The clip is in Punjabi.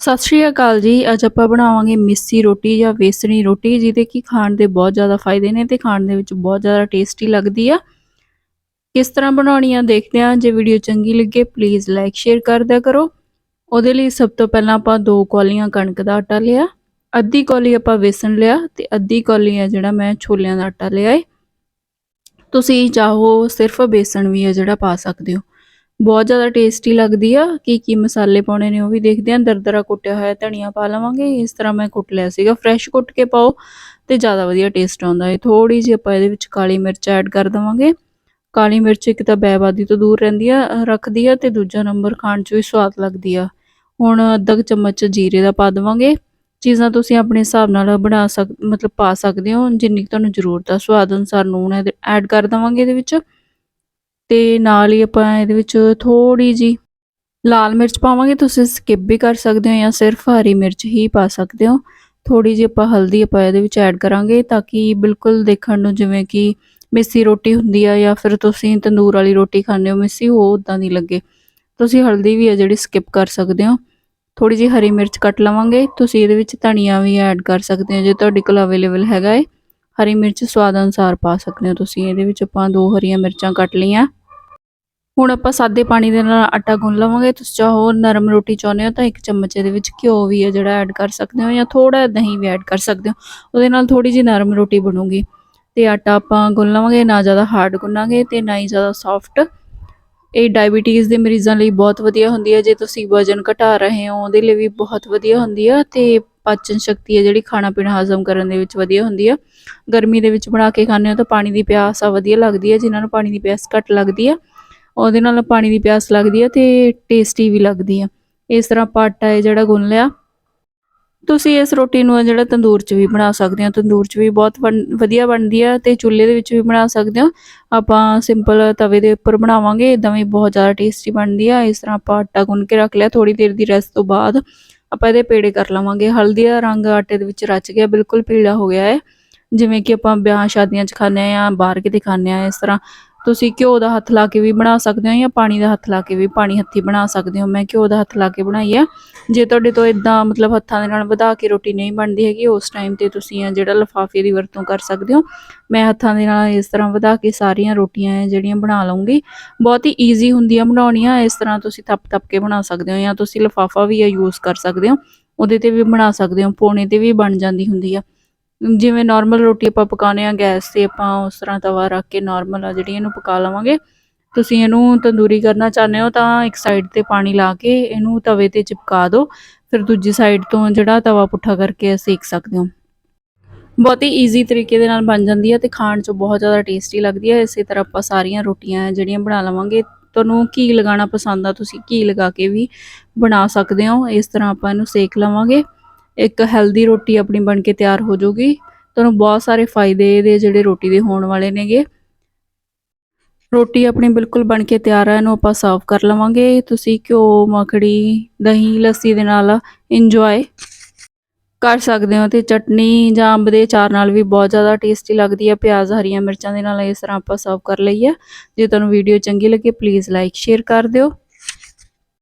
ਸਤਿ ਸ਼੍ਰੀ ਅਕਾਲ ਜੀ। ਅੱਜ ਆਪਾਂ ਬਣਾਵਾਂਗੇ ਮਿੱਸੀ ਰੋਟੀ ਜਾਂ ਵੇਸਣੀ ਰੋਟੀ, ਜਿਹਦੇ ਕਿ ਖਾਣ ਦੇ ਬਹੁਤ ਜ਼ਿਆਦਾ ਫਾਇਦੇ ਨੇ ਤੇ ਖਾਣ ਦੇ ਵਿੱਚ ਬਹੁਤ ਜ਼ਿਆਦਾ ਟੇਸਟੀ ਲੱਗਦੀ ਆ। ਕਿਸ ਤਰ੍ਹਾਂ ਬਣਾਉਣੀ ਆ ਦੇਖਦੇ ਆ ਜੇ ਵੀਡੀਓ ਚੰਗੀ ਲੱਗੇ ਪਲੀਜ਼ ਲਾਈਕ ਸ਼ੇਅਰ ਕਰ ਦਿਆ ਕਰੋ। ਉਹਦੇ ਲਈ ਸਭ ਤੋਂ ਪਹਿਲਾਂ ਆਪਾਂ ਦੋ ਕੌਲੀਆਂ ਕਣਕ ਦਾ ਆਟਾ ਲਿਆ। ਅੱਧੀ ਕੌਲੀ ਆਪਾਂ ਵੇਸਣ ਲਿਆ ਤੇ ਅੱਧੀ ਕੌਲੀ ਆ ਜਿਹੜਾ ਮੈਂ ਛੋਲਿਆਂ ਦਾ ਆਟਾ ਲਿਆ ਏ। ਤੁਸੀਂ ਚਾਹੋ ਸਿਰਫ ਬੇਸਣ ਵੀ ਆ ਜਿਹੜਾ ਪਾ ਸਕਦੇ ਹੋ। ਬਹੁਤ ਜ਼ਿਆਦਾ ਟੇਸਟੀ ਲੱਗਦੀ ਆ। ਕੀ ਕੀ ਮਸਾਲੇ ਪਾਉਣੇ ਨੇ ਉਹ ਵੀ ਦੇਖਦੇ ਆਂ। ਦਰਦਰਾ ਕੁੱਟਿਆ ਹੋਇਆ ਧਨੀਆ ਪਾ ਲਵਾਂਗੇ। ਇਸ ਤਰ੍ਹਾਂ ਮੈਂ ਕੁੱਟ ਲਿਆ ਸੀਗਾ। ਫਰੈਸ਼ ਕੁੱਟ ਕੇ ਪਾਓ ਤੇ ਜ਼ਿਆਦਾ ਵਧੀਆ ਟੇਸਟ ਆਉਂਦਾ ਹੈ। ਥੋੜੀ ਜਿਹੀ ਆਪਾਂ ਇਹਦੇ ਵਿੱਚ ਕਾਲੀ ਮਿਰਚ ਐਡ ਕਰ ਦਵਾਂਗੇ। ਕਾਲੀ ਮਿਰਚ ਇੱਕ ਤਾਂ ਬੈਬਾਦੀ ਤੋਂ ਦੂਰ ਰਹਿੰਦੀ ਆ, ਰੱਖਦੀ ਆ ਤੇ ਦੂਜਾ ਨੰਬਰ ਖਾਣ 'ਚ ਵੀ ਸਵਾਦ ਲੱਗਦੀ ਆ। ਹੁਣ ਅੱਧਾ ਕੁ ਚਮਚ ਜੀਰੇ ਦਾ ਪਾ ਦਵਾਂਗੇ। ਚੀਜ਼ਾਂ ਤੁਸੀਂ ਆਪਣੇ ਹਿਸਾਬ ਨਾਲ ਬਣਾ ਸਕ, ਮਤਲਬ ਪਾ ਸਕਦੇ ਹੋ। ਜਿੰਨੀ ਕੁ ਤੁਹਾਨੂੰ ਜ਼ਰੂਰਤ ਆ, ਸਵਾਦ ਅਨੁਸਾਰ ਨੂਣ ਐਡ ਕਰ ਦਵਾਂਗੇ ਇਹਦੇ ਵਿੱਚ। ਤੇ ਨਾਲ ਹੀ ਆਪਾਂ ਇਹਦੇ ਵਿੱਚ ਥੋੜੀ ਜੀ ਲਾਲ ਮਿਰਚ ਪਾਵਾਂਗੇ, ਤੁਸੀਂ ਸਕਿਪ ਵੀ ਕਰ ਸਕਦੇ ਹੋ ਜਾਂ ਸਿਰਫ ਹਰੀ ਮਿਰਚ ਹੀ ਪਾ ਸਕਦੇ ਹੋ। ਥੋੜੀ ਜਿਹੀ ਆਪਾਂ ਹਲਦੀ ਆਪਾਂ ਇਹਦੇ ਵਿੱਚ ਐਡ ਕਰਾਂਗੇ ਤਾਂ ਕਿ ਬਿਲਕੁਲ ਦੇਖਣ ਨੂੰ ਜਿਵੇਂ ਕਿ ਮਿੱਸੀ ਰੋਟੀ ਹੁੰਦੀ ਆ ਜਾਂ ਫਿਰ ਤੁਸੀਂ ਤੰਦੂਰ ਵਾਲੀ ਰੋਟੀ ਖਾਂਦੇ ਹੋ, ਮਿੱਸੀ ਉਹ ਉਦਾਂ ਦੀ ਲੱਗੇ। ਤੁਸੀਂ ਹਲਦੀ ਵੀ ਆ ਜਿਹੜੀ ਸਕਿਪ ਕਰ ਸਕਦੇ ਹੋ। ਥੋੜੀ ਜਿਹੀ ਹਰੀ ਮਿਰਚ ਕੱਟ ਲਵਾਂਗੇ, ਤੁਸੀਂ ਇਹਦੇ ਵਿੱਚ ਧਨੀਆ ਵੀ ਐਡ ਕਰ ਸਕਦੇ ਹੋ ਜੇ ਤੁਹਾਡੇ ਕੋਲ ਅਵੇਲੇਬਲ ਹੈਗਾ ਹੈ ਹਰੀ ਮਿਰਚ ਸਵਾਦ ਅਨੁਸਾਰ ਪਾ ਸਕਦੇ ਹੋ ਤੁਸੀਂ, ਇਹਦੇ ਵਿੱਚ ਆਪਾਂ ਦੋ ਹਰੀਆਂ ਮਿਰਚਾਂ ਕੱਟ ਲਈਆਂ। ਹੁਣ ਆਪਾਂ ਸਾਦੇ ਪਾਣੀ ਦੇ ਨਾਲ ਆਟਾ ਗੁੰਨ ਲਵਾਂਗੇ। ਤੁਸੀਂ ਚਾਹੋ ਨਰਮ ਰੋਟੀ ਚਾਹੁੰਦੇ ਹੋ ਤਾਂ ਇੱਕ ਚਮਚ ਇਹਦੇ ਵਿੱਚ ਘਿਓ ਵੀ ਹੈ ਜਿਹੜਾ ਐਡ ਕਰ ਸਕਦੇ ਹੋ ਜਾਂ ਥੋੜਾ ਦਹੀਂ ਵੀ ਐਡ ਕਰ ਸਕਦੇ ਹੋ। ਉਹਦੇ ਨਾਲ ਥੋੜੀ ਜੀ ਨਰਮ ਰੋਟੀ ਬਣੂਗੀ। ਤੇ ਆਟਾ ਆਪਾਂ ਗੁੰਨ ਲਵਾਂਗੇ, ਨਾ ਜ਼ਿਆਦਾ ਹਾਰਡ ਗੁੰਨਾਂਗੇ ਤੇ ਨਾ ਹੀ ਜ਼ਿਆਦਾ ਸੌਫਟ ਇਹ ਡਾਇਬੀਟੀਜ਼ ਦੇ ਮਰੀਜ਼ਾਂ ਲਈ ਬਹੁਤ ਵਧੀਆ ਹੁੰਦੀ ਹੈ। ਜੇ ਤੁਸੀਂ ਵਜ਼ਨ ਘਟਾ ਰਹੇ ਹੋ, ਉਹਦੇ ਲਈ ਵੀ ਬਹੁਤ ਵਧੀਆ ਹੁੰਦੀ ਆ ਤੇ ਪਾਚਨ ਸ਼ਕਤੀ ਹੈ ਜਿਹੜੀ ਖਾਣਾ ਪੀਣਾ ਹਜ਼ਮ ਕਰਨ ਦੇ ਵਿੱਚ ਵਧੀਆ ਹੁੰਦੀ ਆ ਗਰਮੀ ਦੇ ਵਿੱਚ ਬਣਾ ਕੇ ਖਾਂਦੇ ਹੋ ਤਾਂ ਪਾਣੀ ਦੀ ਪਿਆਸ ਆ ਵਧੀਆ ਲੱਗਦੀ ਹੈ। ਜਿਨ੍ਹਾਂ ਨੂੰ ਪਾਣੀ ਦੀ ਪਿਆਸ ਘੱਟ ਲੱਗਦੀ ਆ ਉਹਦੇ ਨਾਲ ਪਾਣੀ ਦੀ ਪਿਆਸ ਲੱਗਦੀ ਹੈ ਤੇ ਟੇਸਟੀ ਵੀ ਲੱਗਦੀ ਆ। ਇਸ ਤਰ੍ਹਾਂ ਆਟਾ ਹੈ ਜਿਹੜਾ ਗੁੰਨ ਲਿਆ। ਤੁਸੀਂ ਇਸ ਰੋਟੀ ਨੂੰ ਜਿਹੜਾ ਤੰਦੂਰ 'ਚ ਵੀ ਬਣਾ ਸਕਦੇ ਹੋ। ਤੰਦੂਰ 'ਚ ਵੀ ਬਹੁਤ ਵਧੀਆ ਬਣਦੀ ਆ ਤੇ ਚੁੱਲ੍ਹੇ ਦੇ ਵਿੱਚ ਵੀ ਬਣਾ ਸਕਦੇ ਹੋ। ਆਪਾਂ ਸਿੰਪਲ ਤਵੇ ਦੇ ਉੱਪਰ ਬਣਾਵਾਂਗੇ ਇਦਾਂ ਵੀ ਬਹੁਤ ਜ਼ਿਆਦਾ ਟੇਸਟੀ ਬਣਦੀ ਆ। ਇਸ ਤਰ੍ਹਾਂ ਆਪਾਂ ਆਟਾ ਗੁੰਨ ਕੇ ਰੱਖ ਲਿਆ ਥੋੜੀ ਦੇਰ ਦੀ ਰੈਸਟ ਤੋਂ ਬਾਅਦ ਆਪਾਂ ਇਹਦੇ ਪੇੜੇ ਕਰ ਲਵਾਂਗੇ। ਹਲਦੀ ਦਾ ਰੰਗ ਆਟੇ ਦੇ ਵਿੱਚ ਰਚ ਗਿਆ, ਬਿਲਕੁਲ ਪੀਲਾ ਹੋ ਗਿਆ ਹੈ। ਜਿਵੇਂ ਕਿ ਆਪਾਂ ਵਿਆਹ ਸ਼ਾਦੀਆਂ 'ਚ ਖਾਂਦੇ ਆ ਬਾਹਰ ਕਿਤੇ ਖਾਂਦੇ ਆ ਇਸ ਤਰ੍ਹਾਂ ਤੁਸੀਂ ਘਿਓ ਦਾ ਹੱਥ ਲਾ ਕੇ ਵੀ ਬਣਾ ਸਕਦੇ ਹੋ ਜਾਂ ਪਾਣੀ ਦਾ ਹੱਥ ਲਾ ਕੇ ਵੀ ਪਾਣੀ ਹੱਥੀ ਬਣਾ ਸਕਦੇ ਹੋ। ਮੈਂ ਘਿਓ ਦਾ ਹੱਥ ਲਾ ਕੇ ਬਣਾਈ ਆ। ਜੇ ਤੁਹਾਡੇ ਤੋਂ ਇਦਾਂ ਮਤਲਬ ਹੱਥਾਂ ਦੇ ਨਾਲ ਵਧਾ ਕੇ ਰੋਟੀ ਨਹੀਂ ਬਣਦੀ ਹੈਗੀ, ਉਸ ਟਾਈਮ ਤੇ ਤੁਸੀਂ ਆ ਜਿਹੜਾ ਲਫਾਫੇ ਦੀ ਵਰਤੋਂ ਕਰ ਸਕਦੇ ਹੋ। ਮੈਂ ਹੱਥਾਂ ਦੇ ਨਾਲ ਇਸ ਤਰ੍ਹਾਂ ਵਧਾ ਕੇ ਸਾਰੀਆਂ ਰੋਟੀਆਂ ਜਿਹੜੀਆਂ ਬਣਾ ਲਵਾਂਗੀ ਬਹੁਤ ਹੀ ਈਜ਼ੀ ਹੁੰਦੀਆਂ ਬਣਾਉਣੀਆਂ, ਇਸ ਤਰ੍ਹਾਂ ਤੁਸੀਂ ਥੱਪ ਥੱਪ ਕੇ ਬਣਾ ਸਕਦੇ ਹੋ ਜਾਂ ਤੁਸੀਂ ਲਫਾਫਾ ਵੀ ਯੂਜ਼ ਕਰ ਸਕਦੇ ਹੋ। ਉਹਦੇ ਤੇ ਵੀ ਬਣਾ ਸਕਦੇ ਹੋ, ਪੋਣੇ ਤੇ ਵੀ ਬਣ ਜਾਂਦੀ ਹੁੰਦੀ ਆ। ਜਿਵੇਂ ਨਾਰਮਲ ਰੋਟੀ ਆਪਾਂ ਪਕਾਉਂਦੇ ਆ ਗੈਸ ਤੇ ਆਪਾਂ ਉਸ ਤਰ੍ਹਾਂ ਤਵਾ ਰੱਖ ਕੇ ਨਾਰਮਲ ਆ ਜਿਹੜੀ ਇਹਨੂੰ ਪਕਾ ਲਵਾਂਗੇ। ਤੁਸੀਂ ਇਹਨੂੰ ਤੰਦੂਰੀ ਕਰਨਾ ਚਾਹੁੰਦੇ ਹੋ ਤਾਂ ਇੱਕ ਸਾਈਡ ਤੇ ਪਾਣੀ ਲਾ ਕੇ ਇਹਨੂੰ ਤਵੇ ਤੇ ਚਿਪਕਾ ਦਿਓ। ਫਿਰ ਦੂਜੀ ਸਾਈਡ ਤੋਂ ਜਿਹੜਾ ਤਵਾ ਪੁੱਠਾ ਕਰਕੇ ਸੇਕ ਸਕਦੇ ਹੋ। ਬਹੁਤ ਹੀ ਈਜ਼ੀ ਤਰੀਕੇ ਦੇ ਨਾਲ ਬਣ ਜਾਂਦੀ ਹੈ ਤੇ ਖਾਣ 'ਚ ਬਹੁਤ ਜ਼ਿਆਦਾ ਟੇਸਟੀ ਲੱਗਦੀ ਹੈ ਇਸੇ ਤਰ੍ਹਾਂ ਆਪਾਂ ਸਾਰੀਆਂ ਰੋਟੀਆਂ ਜਿਹੜੀਆਂ ਬਣਾ ਲਵਾਂਗੇ, ਤੁਹਾਨੂੰ ਘੀ ਲਗਾਉਣਾ ਪਸੰਦ ਆ, ਤੁਸੀਂ ਘੀ ਲਗਾ ਕੇ ਵੀ ਬਣਾ ਸਕਦੇ ਹੋ। ਇਸ ਤਰ੍ਹਾਂ ਆਪਾਂ ਇਹਨੂੰ ਸੇਕ ਲਵਾਂਗੇ। ਇੱਕ ਹੈਲਦੀ ਰੋਟੀ ਆਪਣੀ ਬਣ ਕੇ ਤਿਆਰ ਹੋ ਜਾਊਗੀ। ਤੁਹਾਨੂੰ ਬਹੁਤ ਸਾਰੇ ਫਾਇਦੇ ਇਹਦੇ ਜਿਹੜੇ ਰੋਟੀ ਦੇ ਹੋਣ ਵਾਲੇ ਨੇਗੇ। ਰੋਟੀ ਆਪਣੀ ਬਿਲਕੁਲ ਬਣ ਕੇ ਤਿਆਰ ਹੈ ਇਹਨੂੰ ਆਪਾਂ ਸਰਵ ਕਰ ਲਵਾਂਗੇ। ਤੁਸੀਂ ਘਿਓ ਮੱਖੜੀ ਦਹੀਂ, ਲੱਸੀ ਦੇ ਨਾਲ ਇੰਜੋਏ ਕਰ ਸਕਦੇ ਹੋ ਤੇ ਚਟਨੀ ਜਾਂ ਅੰਬ ਦੇ ਅਚਾਰ ਨਾਲ ਵੀ ਬਹੁਤ ਜ਼ਿਆਦਾ ਟੇਸਟੀ ਲੱਗਦੀ ਹੈ ਪਿਆਜ਼, ਹਰੀਆਂ ਮਿਰਚਾਂ ਦੇ ਨਾਲ ਇਸ ਤਰ੍ਹਾਂ ਆਪਾਂ ਸਰਵ ਕਰ ਲਈ ਹੈ ਜੇ ਤੁਹਾਨੂੰ ਵੀਡੀਓ ਚੰਗੀ ਲੱਗੇ ਪਲੀਜ਼ ਲਾਈਕ ਸ਼ੇਅਰ ਕਰ ਦਿਓ।